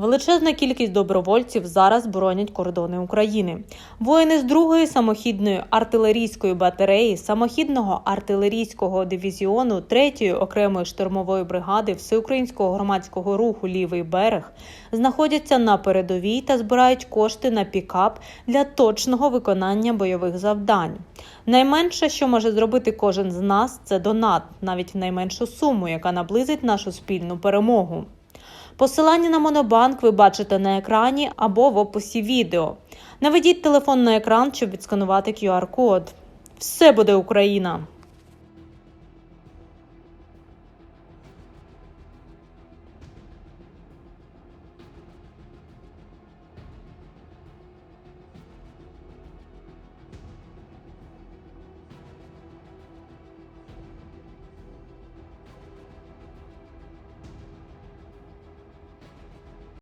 Величезна кількість добровольців зараз боронять кордони України. Воїни з другої самохідної артилерійської батареї, самохідного артилерійського дивізіону 3-ї окремої штурмової бригади Всеукраїнського громадського руху Лівий берег знаходяться на передовій та збирають кошти на пікап для точного виконання бойових завдань. Найменше, що може зробити кожен з нас, це донат, навіть в найменшу суму, яка наблизить нашу спільну перемогу. Посилання на Монобанк ви бачите на екрані або в описі відео. Наведіть телефон на екран, щоб відсканувати QR-код. Все буде Україна!